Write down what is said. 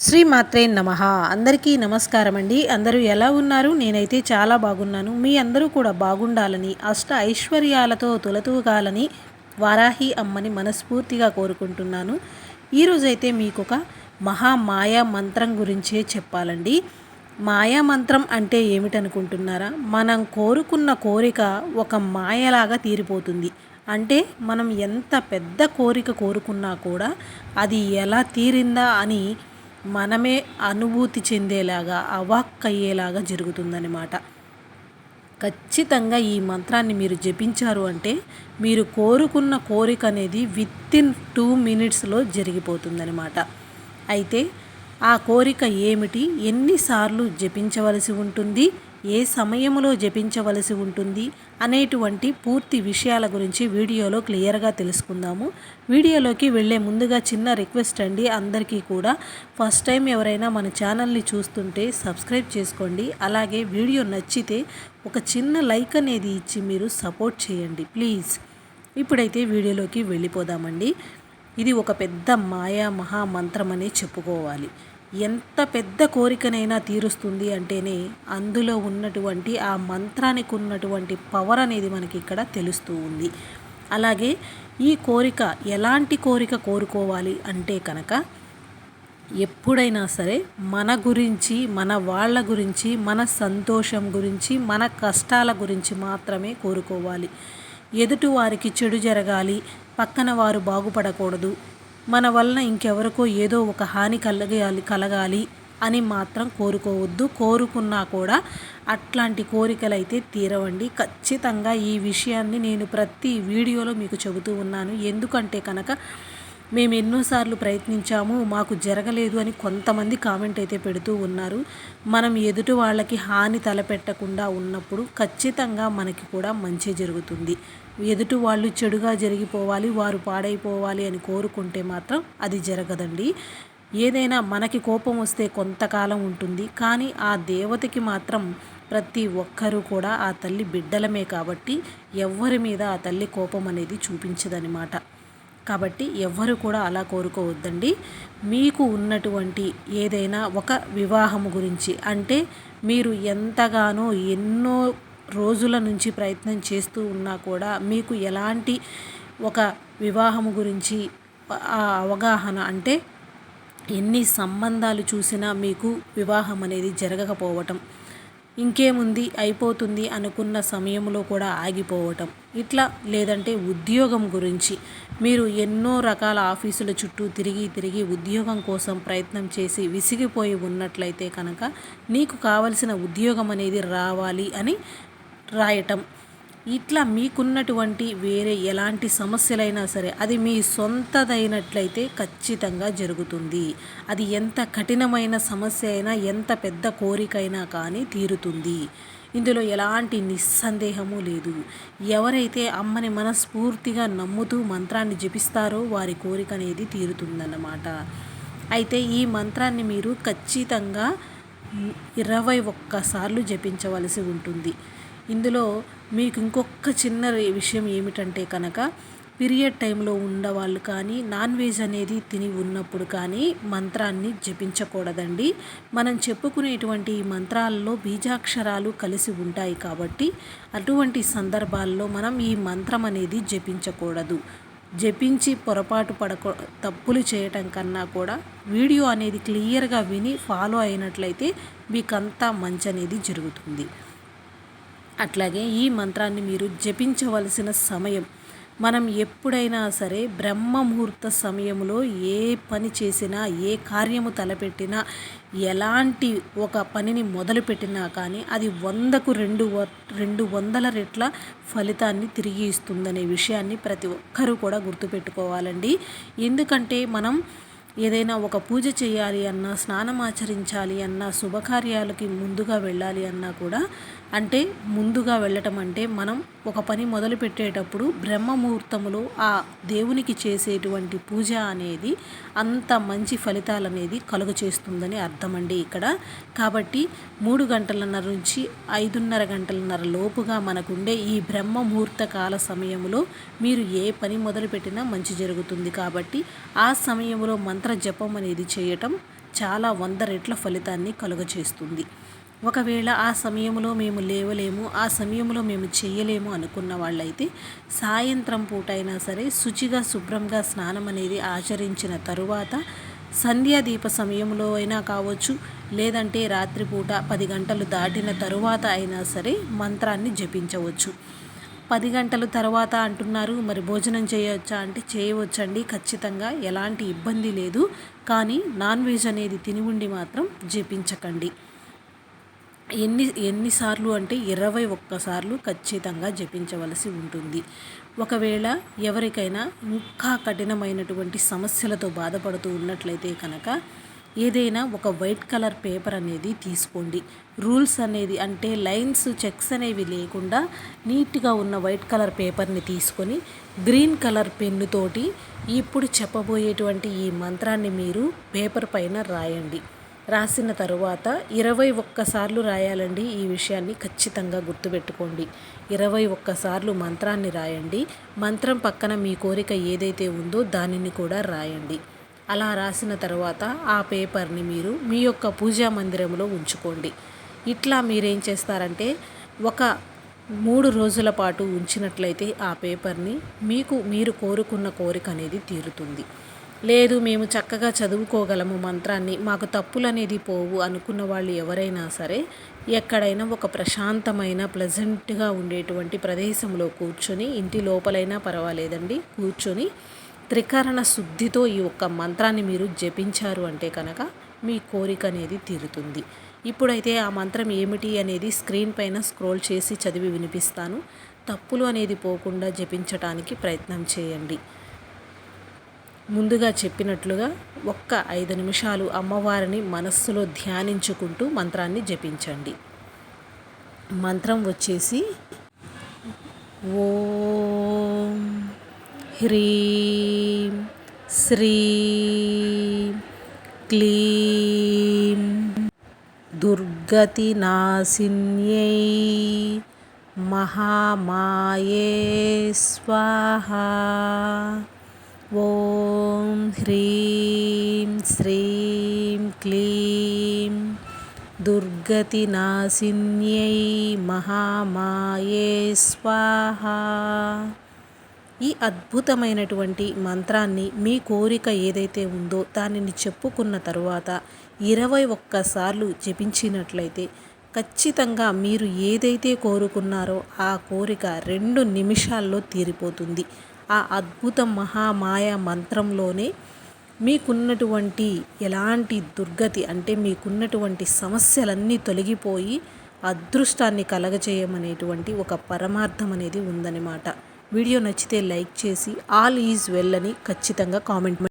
శ్రీ మాత్రే నమ. అందరికీ నమస్కారం అండి. అందరూ ఎలా ఉన్నారు? నేనైతే చాలా బాగున్నాను. మీ అందరూ కూడా బాగుండాలని అష్ట ఐశ్వర్యాలతో తొలతూగాలని వారాహి అమ్మని మనస్ఫూర్తిగా కోరుకుంటున్నాను. ఈరోజైతే మీకు ఒక మహామాయా మంత్రం గురించే చెప్పాలండి. మాయా మంత్రం అంటే ఏమిటనుకుంటున్నారా? మనం కోరుకున్న కోరిక ఒక మాయలాగా తీరిపోతుంది. అంటే మనం ఎంత పెద్ద కోరిక కోరుకున్నా కూడా అది ఎలా తీరిందా అని మనమే అనుభూతి చెందేలాగా అవాక్కయ్యేలాగా జరుగుతుందన్నమాట. ఖచ్చితంగా ఈ మంత్రాన్ని మీరు జపించారు అంటే మీరు కోరుకున్న కోరిక అనేది విత్ ఇన్ టూ మినిట్స్లో జరిగిపోతుందనమాట అయితే ఆ కోరిక ఏమిటి? ఎన్నిసార్లు జపించవలసి ఉంటుంది? ఏ సమయంలో జపించవలసి ఉంటుంది అనేటువంటి పూర్తి విషయాల గురించి వీడియోలో క్లియర్గా తెలుసుకుందాము. వీడియోలోకి వెళ్ళే ముందుగా చిన్న రిక్వెస్ట్ అండి. అందరికీ కూడా ఫస్ట్ టైం ఎవరైనా మన ఛానల్ని చూస్తుంటే సబ్స్క్రైబ్ చేసుకోండి. అలాగే వీడియో నచ్చితే ఒక చిన్న లైక్ అనేది ఇచ్చి మీరు సపోర్ట్ చేయండి. ప్లీజ్. ఇప్పుడైతే వీడియోలోకి వెళ్ళిపోదామండి. ఇది ఒక పెద్ద మాయా మహామంత్రం అనే చెప్పుకోవాలి. ఎంత పెద్ద కోరికనైనా తీరుస్తుంది అంటేనే అందులో ఉన్నటువంటి ఆ మంత్రానికి ఉన్నటువంటి పవర్ అనేది మనకి ఇక్కడ తెలుస్తూ ఉంది. అలాగే ఈ కోరిక ఎలాంటి కోరిక కోరుకోవాలి అంటే కనుక ఎప్పుడైనా సరే మన గురించి మన వాళ్ళ గురించి మన సంతోషం గురించి మన కష్టాల గురించి మాత్రమే కోరుకోవాలి. ఎదుటి వారికి చెడు జరగాలి పక్కన వారు బాగుపడకూడదు మన వలన ఇంకెవరికో ఏదో ఒక హాని కలగాలి కలగాలి అని మాత్రం కోరుకోవద్దు. కోరుకున్నా కూడా అట్లాంటి కోరికలు అయితే తీరవండి. ఖచ్చితంగా ఈ విషయాన్ని నేను ప్రతి వీడియోలో మీకు చెబుతూ ఉన్నాను. ఎందుకంటే కనుక మేము ఎన్నోసార్లు ప్రయత్నించాము మాకు జరగలేదు అని కొంతమంది కామెంట్ అయితే పెడుతూ ఉన్నారు. మనం ఎదుటి వాళ్ళకి హాని తలపెట్టకుండా ఉన్నప్పుడు ఖచ్చితంగా మనకి కూడా మంచి జరుగుతుంది. ఎదుటి వాళ్ళు చెడుగా జరిగిపోవాలి వారు పాడైపోవాలి అని కోరుకుంటే మాత్రం అది జరగదండి. ఏదైనా మనకి కోపం వస్తే కొంతకాలం ఉంటుంది. కానీ ఆ దేవతకి మాత్రం ప్రతి ఒక్కరూ కూడా ఆ తల్లి బిడ్డలమే కాబట్టి ఎవ్వరి మీద ఆ తల్లి కోపం అనేది చూపించదనమాట. కాబట్టి ఎవ్వరు కూడా అలా కోరుకోవద్దండి. మీకు ఉన్నటువంటి ఏదైనా ఒక వివాహం గురించి అంటే మీరు ఎంతగానో ఎన్నో రోజుల నుంచి ప్రయత్నం చేస్తూ ఉన్నా కూడా మీకు ఎలాంటి ఒక వివాహం గురించి ఆ అవగాహన అంటే ఎన్ని సంబంధాలు చూసినా మీకు వివాహం అనేది జరగకపోవటం. ఇంకేముంది అయిపోతుంది అనుకున్న సమయంలో కూడా ఆగిపోవటం. ఇట్లా లేదంటే ఉద్యోగం గురించి మీరు ఎన్నో రకాల ఆఫీసుల చుట్టూ తిరిగి తిరిగి ఉద్యోగం కోసం ప్రయత్నం చేసి విసిగిపోయి ఉన్నట్లయితే కనుక నీకు కావలసిన ఉద్యోగం అనేది రావాలి అని రాయటం. ఇట్లా మీకున్నటువంటి వేరే ఎలాంటి సమస్యలైనా సరే అది మీ సొంతదైనట్లయితే ఖచ్చితంగా జరుగుతుంది. అది ఎంత కఠినమైన సమస్య అయినా ఎంత పెద్ద కోరికైనా కానీ తీరుతుంది. ఇందులో ఎలాంటి నిస్సందేహము లేదు. ఎవరైతే అమ్మని మనస్ఫూర్తిగా నమ్ముతూ మంత్రాన్ని జపిస్తారో వారి కోరిక అనేది తీరుతుందన్నమాట. అయితే ఈ మంత్రాన్ని మీరు ఖచ్చితంగా ఇరవై ఒక్కసార్లు జపించవలసి ఉంటుంది. ఇందులో మీకు ఇంకొక చిన్న విషయం ఏమిటంటే కనుక పీరియడ్ టైంలో ఉండవాళ్ళు కానీ నాన్ వెజ్ అనేది తిని ఉన్నప్పుడు కానీ మంత్రాన్ని జపించకూడదండి. మనం చెప్పుకునేటువంటి ఈ మంత్రాల్లో బీజాక్షరాలు కలిసి ఉంటాయి కాబట్టి అటువంటి సందర్భాల్లో మనం ఈ మంత్రం అనేది జపించకూడదు. జపించి పొరపాటు పడక తప్పులు చేయటం కన్నా కూడా వీడియో అనేది క్లియర్గా విని ఫాలో అయినట్లయితే మీకంతా మంచి అనేది జరుగుతుంది. అట్లాగే ఈ మంత్రాన్ని మీరు జపించవలసిన సమయం. మనం ఎప్పుడైనా సరే బ్రహ్మ ముహూర్త సమయంలో ఏ పని చేసినా ఏ కార్యము తలపెట్టినా ఎలాంటి ఒక పనిని మొదలుపెట్టినా కానీ అది వందకు రెండు రెండు వందల రెట్ల ఫలితాన్ని తిరిగి ఇస్తుందనే విషయాన్ని ప్రతి ఒక్కరూ కూడా గుర్తుపెట్టుకోవాలండి. ఎందుకంటే మనం ఏదైనా ఒక పూజ చేయాలి అన్నా స్నానం ఆచరించాలి అన్నా శుభకార్యాలకి ముందుగా వెళ్ళాలి అన్నా కూడా అంటే ముందుగా వెళ్ళటం అంటే మనం ఒక పని మొదలు పెట్టేటప్పుడు బ్రహ్మ ముహూర్తములో ఆ దేవునికి చేసేటువంటి పూజ అనేది అంత మంచి ఫలితాలు అనేది కలుగ చేస్తుందని అర్థమండి ఇక్కడ. కాబట్టి మూడు గంటలన్నర నుంచి ఐదున్నర గంటలన్నర లోపుగా మనకుండే ఈ బ్రహ్మ ముహూర్త కాల సమయంలో మీరు ఏ పని మొదలుపెట్టినా మంచి జరుగుతుంది. కాబట్టి ఆ సమయంలో మంత్ర జపం అనేది చేయటం చాలా వంద రెట్ల ఫలితాన్ని కలుగచేస్తుంది. ఒకవేళ ఆ సమయంలో మేము లేవలేము ఆ సమయంలో మేము చేయలేము అనుకున్న వాళ్ళైతే సాయంత్రం పూట అయినా సరే శుచిగా శుభ్రంగా స్నానం అనేది ఆచరించిన తరువాత సంధ్యాదీప సమయంలో అయినా కావచ్చు లేదంటే రాత్రిపూట పది గంటలు దాటిన తరువాత అయినా సరే మంత్రాన్ని జపించవచ్చు. పది గంటల తర్వాత అంటున్నారు మరి భోజనం చేయవచ్చా అంటే చేయవచ్చండి ఖచ్చితంగా ఎలాంటి ఇబ్బంది లేదు. కానీ నాన్ వెజ్ అనేది తిని ఉండి మాత్రం జపించకండి. ఎన్ని ఎన్నిసార్లు అంటే ఇరవై ఒక్కసార్లు ఖచ్చితంగా జపించవలసి ఉంటుంది. ఒకవేళ ఎవరికైనా ఇంకా కఠినమైనటువంటి సమస్యలతో బాధపడుతూ ఉన్నట్లయితే కనుక ఏదైనా ఒక వైట్ కలర్ పేపర్ అనేది తీసుకోండి. రూల్స్ అనేది అంటే లైన్స్ చెక్స్ అనేవి లేకుండా నీట్గా ఉన్న వైట్ కలర్ పేపర్ని తీసుకొని గ్రీన్ కలర్ పెన్నుతోటి ఇప్పుడు చెప్పబోయేటువంటి ఈ మంత్రాన్ని మీరు పేపర్ పైన రాయండి. రాసిన తరువాత ఇరవై ఒక్కసార్లు రాయాలండి ఈ విషయాన్ని ఖచ్చితంగా గుర్తుపెట్టుకోండి. ఇరవై ఒక్కసార్లు మంత్రాన్ని రాయండి. మంత్రం పక్కన మీ కోరిక ఏదైతే ఉందో దానిని కూడా రాయండి. అలా రాసిన తర్వాత ఆ పేపర్ని మీరు మీ యొక్క పూజా మందిరంలో ఉంచుకోండి. ఇట్లా మీరేం చేస్తారంటే ఒక మూడు రోజుల పాటు ఉంచినట్లయితే ఆ పేపర్ని మీకు మీరు కోరుకున్న కోరిక అనేది తీరుతుంది. లేదు మేము చక్కగా చదువుకోగలము మంత్రాన్ని మాకు తప్పులు అనేది పోవు అనుకున్న వాళ్ళు ఎవరైనా సరే ఎక్కడైనా ఒక ప్రశాంతమైన ప్లెజెంట్గా ఉండేటువంటి ప్రదేశంలో కూర్చొని ఇంటి లోపలైనా పర్వాలేదండి కూర్చొని త్రికరణ శుద్ధితో ఈ ఒక్క మంత్రాన్ని మీరు జపించారు అంటే కనుక మీ కోరిక అనేది తీరుతుంది. ఇప్పుడైతే ఆ మంత్రం ఏమిటి అనేది స్క్రీన్ పైన స్క్రోల్ చేసి చదివి వినిపిస్తాను. తప్పులు అనేది పోకుండా జపించటానికి ప్రయత్నం చేయండి. ముందుగా చెప్పినట్లుగా ఒక్క ఐదు నిమిషాలు అమ్మవారిని మనస్సులో ధ్యానించుకుంటూ మంత్రాన్ని జపించండి. మంత్రం వచ్చేసి ఓం హ్రీం శ్రీ క్లీం దుర్గతి నాశిన్యై మహామాయే స్వాహా. ఓం హ్రీం శ్రీం క్లీం దుర్గతి నాశిన్యై మహామాయే స్వాహ. ఈ అద్భుతమైనటువంటి మంత్రాన్ని మీ కోరిక ఏదైతే ఉందో దానిని చెప్పుకున్న తరువాత ఇరవై ఒక్కసార్లు జపించినట్లయితే ఖచ్చితంగా మీరు ఏదైతే కోరుకున్నారో ఆ కోరిక రెండు నిమిషాల్లో తీరిపోతుంది. ఆ అద్భుత మహామాయ మంత్రంలోనే మీకున్నటువంటి ఎలాంటి దుర్గతి అంటే మీకున్నటువంటి సమస్యలన్నీ తొలగిపోయి అదృష్టాన్ని కలగజేయమనేటువంటి ఒక పరమార్థం అనేది ఉందన్నమాట. వీడియో నచ్చితే లైక్ చేసి ఆల్ ఈజ్ వెల్ అని ఖచ్చితంగా కామెంట్